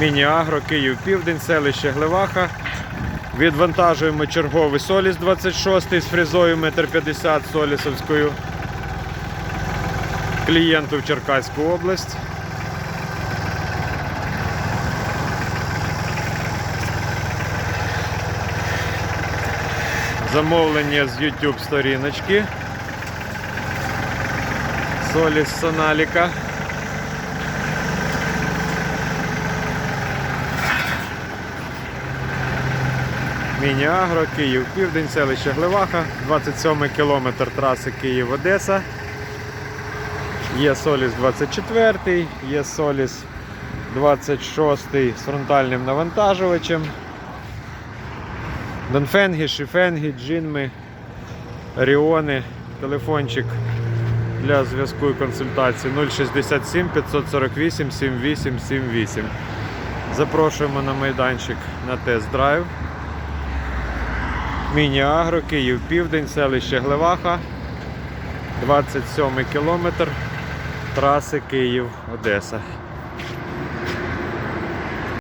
Міні-Агро, Київ Південь, селище Гливаха. Відвантажуємо черговий Соліс 26 з фрезою 1,50 м Солісовською. Клієнту в Черкаську область. Замовлення з YouTube сторіночки. Соліс Соналіка. Міні-Агро, Київ, Південь, селище Гливаха, 27 кілометр траси Київ-Одеса. Є Соліс 24, є Соліс 26 з фронтальним навантажувачем. Донфенги, Шифенги, Джинми, Ріони, телефончик для зв'язку і консультації 067 548 7878. Запрошуємо на майданчик на тест-драйв. Міні-Агро, Київ Південь, селище Глеваха, 27 кілометр траси Київ-Одеса.